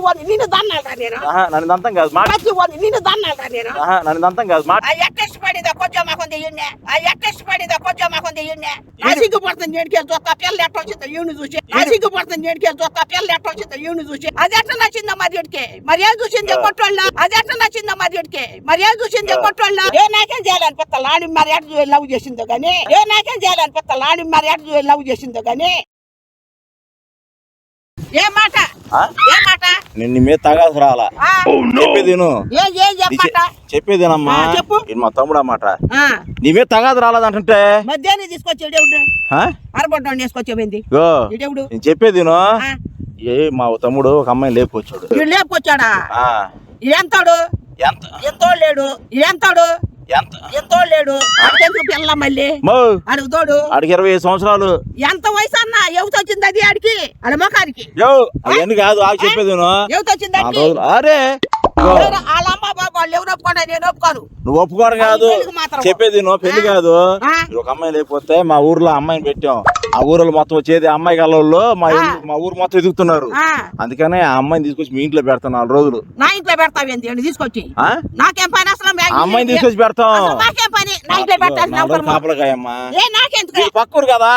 వాడిని నిన్ను దన్నాలరా నేను నన్ను అంతం కాదు మాట ప్రతి వాడిని నిన్ను దన్నాలరా నేను నన్ను అంతం కాదు మాట ఆ ఎట్టెస్ట్ పడిందా కొంచెం మాకుంది ఈయన్నే. ఆ ఎట్టెస్ట్ పడిందా కొంచెం మాకుంది ఈయన్నే. ఆ సిగ్గుపడుతుంది ఏడికెళ్ళి చూస్తా పిల్ల ఎట్ట వచ్చిందో ఈయన చూసి ఆ సిగ్గుపడుతుంది ఏడికెళ్ళి చూస్తా పిల్ల ఎట్ట వచ్చిందో ఈయన చూసి. అది ఎట్ట నచ్చిందా మరి వీడికి మరి ఏం చూసింది కొట్టోళ్ళ అది ఎట్ట నచ్చిందా మరి వీడికి మరి ఏం చూసింది కొట్టోళ్ళ ఏ నాకేం చేయాలనిపిస్తా? లాడి మరి ఎట్ట లవ్ చేసిందో గానీ ఏ నాకేం చేయాలనిపిస్తా? లాడి మరి ఎట్ట లవ్ చేసిందో గానీ ఏ మాట? ఏ మాట? నేను నీ మీద తగాదు రావాలా ఆ? చెప్పేది చెప్పేదేనమ్మా. చెప్పు. ఇది మా తమ్ముడు అన్నమాట నీ మీద తగాదు రాలేదంటుంటే మధ్యాహ్నం తీసుకొచ్చాడు నేను చెప్పేది ఏ మా తమ్ముడు ఒక అమ్మాయిని లేపుకొచ్చాడు. లేపుకొచ్చాడా? ఆ, ఎంతాడు? ఎంత? ఎంతో లేడు. ఎంతాడు? ఎంత? ఎంతో లేడు. పిల్ల మళ్ళీ? అడుగుతోడు. ఆడికి ఇరవై సంవత్సరాలు. ఎంత వయసు అన్న ఎవత వచ్చింది అది ఆడికి యో అవన్నీ కాదు ఆకు చెప్పేది విను. ఎవత వచ్చింది నాలుగు ఆడికి? రోజులు అరే నువ్వు ఒప్పుకోవడం కాదు. చెప్పేది నువ్వు పెళ్ళి ఆ? కాదు. ఆ? ఒక అమ్మాయి లేకపోతే మా ఊర్లో అమ్మాయిని పెట్టాం. ఆ ఊర్లో మొత్తం వచ్చేది అమ్మాయి గల్లలో మా ఇల్లు- మా ఊరు మొత్తం ఎదుగుతున్నారు ఆ, అందుకనే ఆ అమ్మాయిని తీసుకొచ్చి మీ ఇంట్లో పెడతాను నాలుగు రోజులు నా ఇంట్లో పెడతావేంది తీసుకొచ్చి ఆ? నాకేం పని అసలు మ్యాగీ- అమ్మాయిని తీసుకొచ్చి పెడతాం అసలు నాకేం పని నా ఇంట్లో పెట్టాల్సిన నాలుగు అవసరం రోజులు కాపలకాయమ్మా ఏ నాకెందుకు మీరు పక్కూరు కదా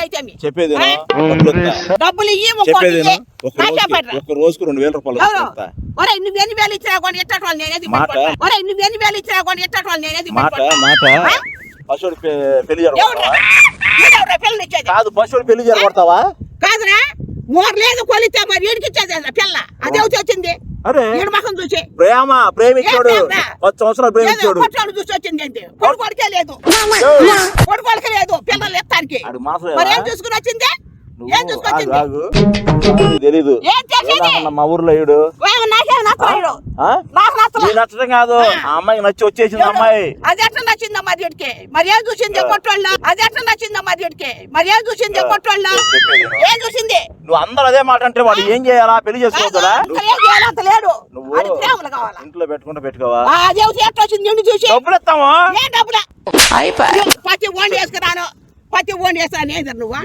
అయితే. చెప్పేది? డబ్బులు ఇస్తా. డబ్బులు ఇయ్యి ఇంకోటి చెప్పేది ఇయ్యి. ఒక నాకేం రోజుకి పని ఒక రోజుకు రెండు వేల రూపాయలు ఎవరు? ఇస్తా. ఒరేయ్ నువ్వు ఎన్ని వేలు ఇచ్చినా కూడా ఎట్టటి వాళ్ళు నేనేది మాట. నువ్వు ఎన్ని వేలు ఇచ్చినా నేనేది మాట. మాట? పశువుడి పెళ్ళి ఇచ్చేది? కాదు పశువుడి పెళ్ళి జరగొడతావా కాదురా మోర్ లేదు కొలితే మరి ఏంద్రా పిల్ల. అదే వచ్చి వచ్చింది అరే మకం చూసి. ప్రేమ ప్రేమించాడు? పది సంవత్సరాలు ప్రేమించాడు. కొట్టాడు చూసి వచ్చింది ఏంటి కొడుకోడికే లేదు. కొడుకోడికే లేదు పిల్లలు ఎత్తానికి. మరి ఏం? చూసుకుని వచ్చింది? తెలీదు. మా ఊర్లో ఏమో నాకేం? నాకు నచ్చడం కాదు. ఆ. అమ్మాయికి నచ్చి వచ్చేసింది అమ్మాయి. అది ఎట్లా నచ్చిందా మరి వీడికి మరి ఏం చూసింది కొట్టోళ్ళ అది ఎట్లా నచ్చిందా మరి వీడికి మరి ఏం చూసింది విను. ఏం చూసింది? నువ్వు అందరూ అదే మాట అంటే వాడు ఏం చేయాలా? పెళ్ళి చేసుకోవద్దా లేడు నువ్వు ఇంట్లో పెట్టుకుంటే పెట్టుకోవా? ఎవరు ఎట్లా వచ్చింది నిన్ను చూసి? డబ్బులు ఇస్తాము ఏం డబ్బులా? పత్తి ఓన్ వేసుకురాను పత్తి ఓన్ వేసాను ఏంది నువ్వు?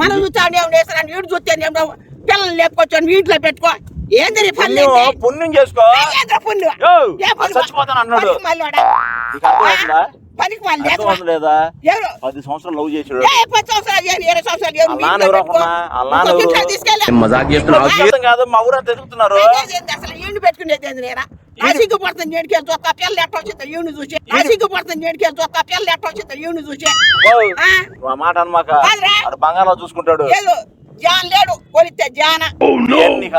మనం చూస్తాను ఏమి వేసాను వీడు చూస్తే ఏమో పిల్లల్ని లేపుకొచ్చాను వీటిలో పెట్టుకో. ఏంది? పుణ్యం పుణ్యం చేసుకో. పుణ్యం? చచ్చిపోతాను అన్నాడు. పనికి మళ్ళీ లేదా పది సంవత్సరాలు లవ్ చేసాడు ఏ పది సంవత్సరాలు ఇరవై సంవత్సరాలు కాదు మా ఊరంతా తిరుగుతున్నారు అదేంది ఏంది అసలు ఈయన్ని పెట్టుకునేది ఏంది నేరా నా సిగ్గుపడుతుంది ఏడికెళ్ళి చూస్తా? పిల్ల ఎట్ట వచ్చిందో? ఈయన్ని చూసి. చూస్తా? పిల్ల ఎట్ట వచ్చిందో? మాట అనమాక. బంగాళా చూసుకుంటాడు. జాన్ లేడు కొలితే జాన.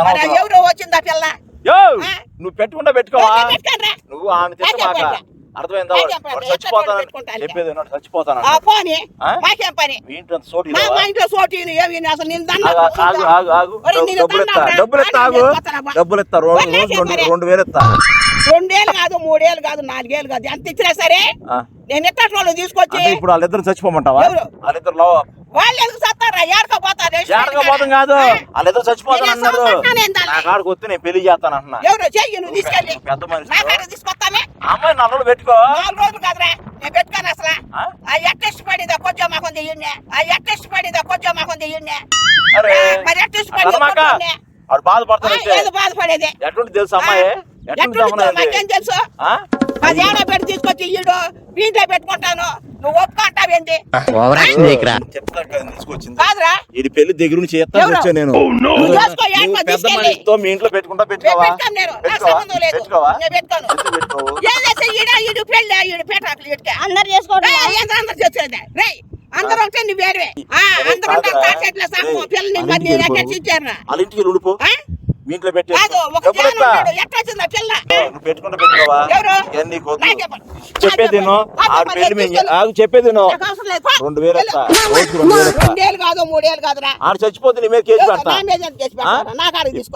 అనవసరం. ఎవరో వచ్చిందా పిల్ల? నువ్వు పెట్టుకుంటా పెట్టుకోవా? నువ్వు ఆమె పని? అర్థమైందా? చచ్చిపోతాను? చెప్పేది చచ్చిపోతాను ఆ పోనీ. ఆ? మాకేం పని? ఇంట్లో సోటు మా ఇంట్లో సోటీలు ఏమి అసలు నేను డబ్బులు దండం డబ్బులు రోజు రెండు వేలు ఇస్తా. రెండేళ్ళు కాదు మూడేళ్ళు కాదు నాలుగేళ్ళు కాదు. ఎంత ఇచ్చినా సరే. నేను ఎట్లా వాళ్ళు తీసుకొచ్చి ఇప్పుడు వాళ్ళిద్దరు చచ్చిపోమంటావా? వాళ్ళిద్దరు వాళ్ళు ఎందుకు సత్తారా? ఏడకపోతారు ఏడకపోతాం కాదు. వాళ్ళిద్దరు చచ్చిపోతాను నేను అన్నారు సంబంధాన్ని ఏందాలి? నా కాడికి వస్తే నేను పెళ్ళి చేస్తాను అంటున్నా ఎవరు? చెయ్యి నువ్వు తీసుకెళ్ళి. పెద్ద మనిషి. తీసుకొస్తానే? అమ్మాయి పెట్టుకో. నాలుగు రోజులు కాదురా. నేను పెట్టుకోను అసలు. ఆ? ఎట్టెస్ట్ పడిదా కొంచెం మాకు ఆ ఎట్టెస్ట్ పడిదా కొంచెం మాకు ఇయ్యండి అరే మరి ఎట్టెస్ట్ పడిదా ఏదో బాధపడేది. ఎటువంటి తెలుసు అమ్మాయి? నాకేం తెలుసు? ఆ? అది ఏడ పెట్టి తీసుకొచ్చి ఇయ్యడు. వీటిలో పెట్టుకుంటాను. నువ్వు ఒప్పుకుంటావేంటి కాదురా. ఇది పెళ్ళి దగ్గర నుంచి చేస్తాను? వచ్చా నేను. నువ్వు పెద్ద. మనిషితో మీ ఇంట్లో పెట్టుకుంటా పెట్టుకోవా? అందరు ఏంద్ర అందరు చేసేది రేయ్ అందరూ ఉంటే నువ్వు వేరే ఆ అందరూ ఉంటారు ఇచ్చారు వాళ్ళ ఇంట్లో పెట్టి నువ్వు పెట్టుకుంటా పెట్టుకోవా? ఇవన్నీ. చెప్పేది. ఆడు పెళ్ళి ఆగు చెప్పేది. రెండు వేలు రెండు. రెండేళ్ళు కాదు మూడేళ్ళు కాదురా. ఆడు చచ్చిపోతే నీ మీద కేసు పెడతా.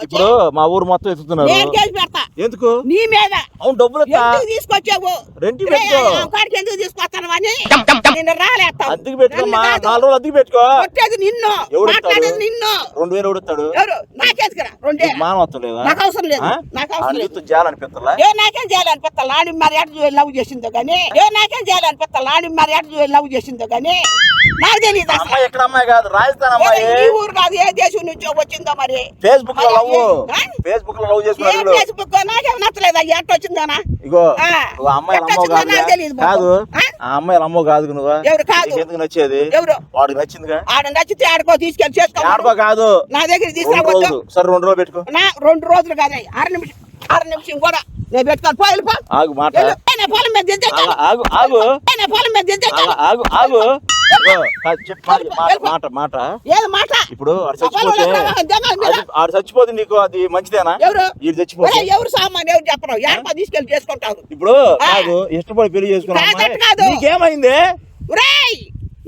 ఇప్పుడు మా ఊరు మొత్తం ఎత్తుతున్నారు. నేను కేసు పెడతా. ఎందుకు? నీ మీద. అవును డబ్బులు తీసుకొచ్చావు? రెంట్కి రే, పెట్టుకో. ఆ కాడికి ఎందుకు తీసుకొస్తాను అని నిన్ను రాలేస్తావు. అద్దెకి కాదు. నాలుగు రోజులు అద్దెకి పెట్టుకో. కొట్టేది నిన్ను? నిన్ను. రెండు వేలు ఎవడుతాడు ఎవరు? నాకేసుకురా రెండేళ్ళు మానవత్వం లేదా? నాకు అవసరం లేదు? నాకు అవసరం లేదు. చూస్తే జాలనిపిస్తలా ఏ నాకేం చేయాలనిపిస్తా లాడి మరి ఎట్ లవ్ చేసిందో కానీ ఏ నాకేం చేయాలనిపిస్తా లాడి మరి ఎట్ లవ్ చేసిందో కానీ నాకు తెలియదు. అమ్మాయి ఎక్కడ అమ్మాయి కాదు రాజస్థాన్ అమ్మాయి. ఈ ఊరు కాదు ఏ దేశం నుంచో వచ్చిందో మరి? ఫేస్బుక్లో లవ్? ఫేస్బుక్లో లవ్ ఏ చేసుకున్నారు ఫేస్బుక్ నాకేం నచ్చలేదు? అయ్యి ఎట్ట వచ్చిందానా? ఇగో అమ్మాయి అమ్మో కాదు. కాదు. ఆ? అమ్మాయి అమ్మో కాదు నువ్వు? ఎవరు కాదు? ఎందుకు నచ్చేది? ఎవరు? వాడికి నచ్చిందిగా? ఆడ నచ్చితే ఆడుకో తీసుకెళ్ళి చేసుకో ఆడుకో కాదు. నా దగ్గర రెండు తీసుకురావద్దు రోజులు. సరే రెండు రోజులు పెట్టుకో. నా రెండు రోజులు కాదు. అర నిమిషం అర నిమిషం కూడా. నేను పెట్టుకోను. పో వెళ్ళిపో. ఆగు మాట. పొలం మీద. ఆగు ఆగు పొలం మీద. ఆగు ఆగు. మాట, మాట, మాట ఇప్పుడు చచ్చిపోతే ఆడు చచ్చిపోతే నీకు అది మంచిదేనా? ఎవరు? వీడు చచ్చిపోతే? ఎవరు సామాన్ ఎవరు చెప్పరు ఎడప తీసుకెళ్ళి చేసుకుంటారు ఇప్పుడు. కాదు ఇష్టపడి పెళ్ళి చేసుకున్నా కాదు, అమ్మాయి, అట్ట కాదు. నీకేమైంది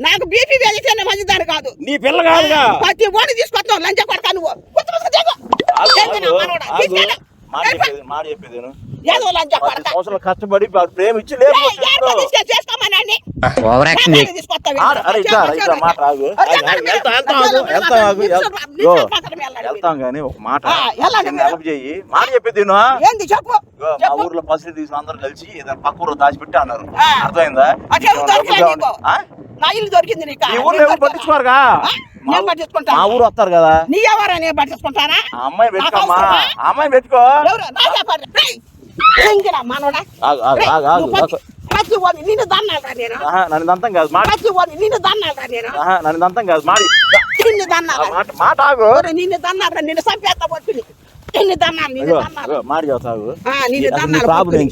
నాకు బీపీ పెరిగితేనే మంచిదారు కాదు. నీ పిల్ల కాదుగా. ప్రతి ఓడి తీసుకొస్తావు. లంచ కొడతా నువ్వు. మాట. చెప్పేది మాట చెప్పేది సంవత్సరాలు కష్టపడి ప్రేమ ఇచ్చి లేదు వెళ్తాం కానీ ఒక మాట చెయ్యి. మాట చెప్పేది మా ఊర్లో తీసుకుని అందరూ కలిసి ఏదైనా పక్క ఊర్లో దాచిపెట్టి అన్నారు. అర్థమైందా? నా ఇల్లు దొరికింది నీకు? ఈ ఊర్లో ఎవరు పట్టించుకోరుగా? మా నేను ఊరు వస్తారు కదా. నీ ఎవరని పట్టించుకుంటానా? ఆ అమ్మాయి పెట్టుకోమ్మా అమ్మాయి పెట్టుకో ఎవరు? నిన్ను దన్నాలరా నేను? ఆహా, నన్ను దంతం కాదు మాట నిన్ను దన్నాలరా నేను? ఆహా, నన్ను దంతం కాదు నిన్ను మాట మాట ఆగు. నిన్ను దన్నాలరా నిన్ను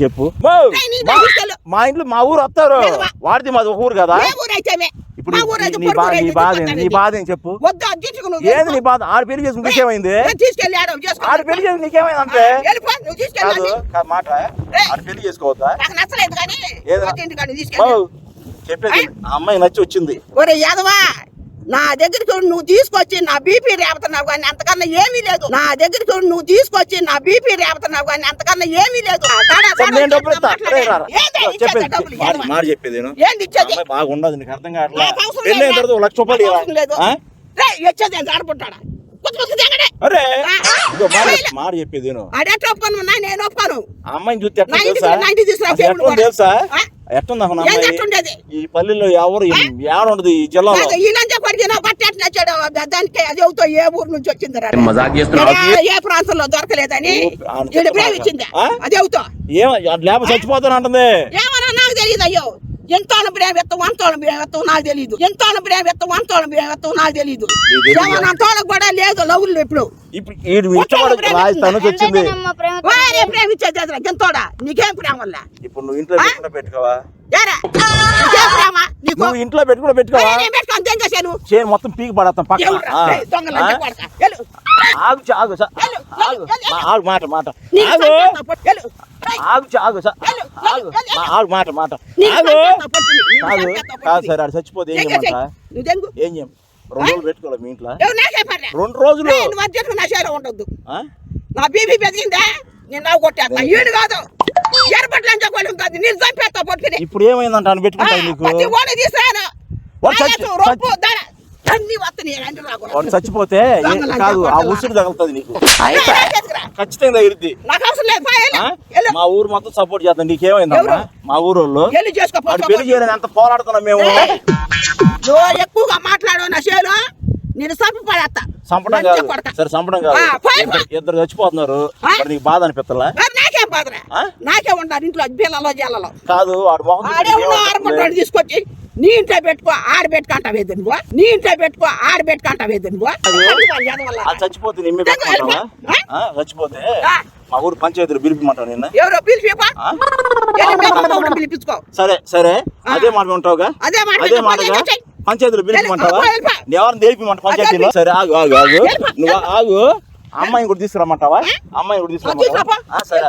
చెప్పు? మో, ఇంట్లో మా ఊరు వస్తారు. వాడిది మాది ఒక ఊరు కదా. ఇప్పుడు నీ- బాధ నీ బాధ? నీ. బాధ ఏం చెప్పు? ఏంది నీ. బాధ? ఆడు పెళ్ళి చేసుకుని నీకేమైంది ఆడు పెళ్ళి చేసి నీకేమైందంటే వెళ్ళిపో నువ్వు కాదు మాట. ఆడు పెళ్ళి చేసుకోవద్దా? చెప్పేది అమ్మాయి నచ్చి వచ్చింది. నా దగ్గరికి నువ్వు తీసుకొచ్చి నా బీపీ రేపుతున్నావు కానీ అంతకన్నా ఏమీ లేదు. నా దగ్గరికి నువ్వు తీసుకొచ్చి నా బీపీ రేపుతున్నావు కానీ అంతకన్నా ఏమీ లేదు. చెప్పేది మాట- నేను బాగుండదు నీకు అర్థం లక్ష రూపాయలు ఇచ్చేది ఆడుకుంటాడా? మాట చెప్పేది అమ్మాయిని చూస్తే తెలుసా? ఎట్టుంది ఈ పల్లెల్లో ఎవరు ఎవరు ఉండదు ఈ జిల్లాలో కాదు, ఈ లంచా కొడికి నా బట్ట ఎట్లా నచ్చాడు దానికి అది అవుతో ఏ ఊరు నుంచి వచ్చింది రా మజాక్ చేస్తున్నావు? ఏ- ప్రాంతంలో దొరకలేదని ప్రేమించింది? అది అవుతో చచ్చిపోతాను అంటుంది. ఏమన్నా నాకు తెలియదు అయ్యో. ఎంత ప్రేమ ఎత్తం అంతోళం ప్రేమ ఎత్తం నాకు తెలియదు. ఎంత ప్రేమ ఎత్తం అంతోళం ప్రేమ ఎత్తం నాకు తెలియదు? ఏమన్నా అంతోళం కూడా లేదు లవ్వులు ఇప్పుడు. ఎంతైనా ప్రేమించేది ఎంతోడా నీకేం ప్రేమ నువ్వు ఇంట్లో పెట్టుకోవా? ఇంట్లో పెట్టుకుని చేశాను. చేను మొత్తం పీకి పడతాం వెళ్ళు. ఆగు ఆగు ఆగు. ఆగు మాట మాట. ఆగు. ఆగు ఆగు ఆగు. ఆగు మాట మాట. ఆగు. నీకు కాదు. కాదు. సరే ఆడు చచ్చిపోతే ఏం చేయమంట. ఏం చేయం? రెండు రోజులు పెట్టుకోవాలి మీ ఇంట్లో. రెండు రోజులు. నా ఉండొద్దు. ఆ? నా బీపీ పెరిగిందా? నేను నవ్వు కొట్టేస్తా ఈడు కాదు. ఎర్రబట్ల అంచకోవాలి ఉంటుంది నేను చంపేస్తా పట్టుకుని ఇప్పుడు ఏమైందంట అని పెట్టుకుంటావు నీకు? తీసాను వాడు చచ్చిపోతే కాదు ఆ ఉసురు తగులుతుంది నీకు. ఖచ్చితంగా తగిలిద్ది. మా ఊరు మొత్తం సపోర్ట్ చేస్తాం నీకేమైందమ్మా? మా ఊరు వాళ్ళు పెళ్ళి చేయాలని ఎంత పోరాడుతున్నాం మేము. ఎక్కువగా మాట్లాడు నా నేను చంపి పడేస్తా లంచ కాదు. సరే చంపడం కాదు. ఇద్దరు- చచ్చిపోతున్నారు? మరి నీకు బాధ అనిపిస్తలా? నాకేం బాధరా ఆ? నాకే ఉండాలి ఇంట్లో పిల్లలో జల్లలో. కాదు ఆడే ఉన్న తీసుకొచ్చి నీ ఇంట్లో పెట్టుకో ఆడ పెట్టుకుంటావు ఏది నువ్వు. నీ ఇంట్లో పెట్టుకో ఆడ పెట్టుకుంటావు ఏది నువ్వు. చచ్చిపోతే నిమ్మి పెట్టుకుంటావా ఆ, చచ్చిపోతే. మా ఊరు పంచాయతీలు పిలిపిమంటావు నిన్న? ఎవరో పిలిచిపా ఆ? పిలిపించుకో. సరే సరే. అదే మాట ఉంటావుగా అదే మాట అదే. మాటగా. పంచాయతీలు పిలిపిమంటావా. ఎవరిని తెలిపిమంట పంచాయతీలో? సరే ఆగు ఆగు ఆగు. నువ్వు ఆగు. అమ్మాయిని కూడా తీసుకురమ్మంటావా? అమ్మాయిని కూడా తీసుకురమ్మంటావా? సరే.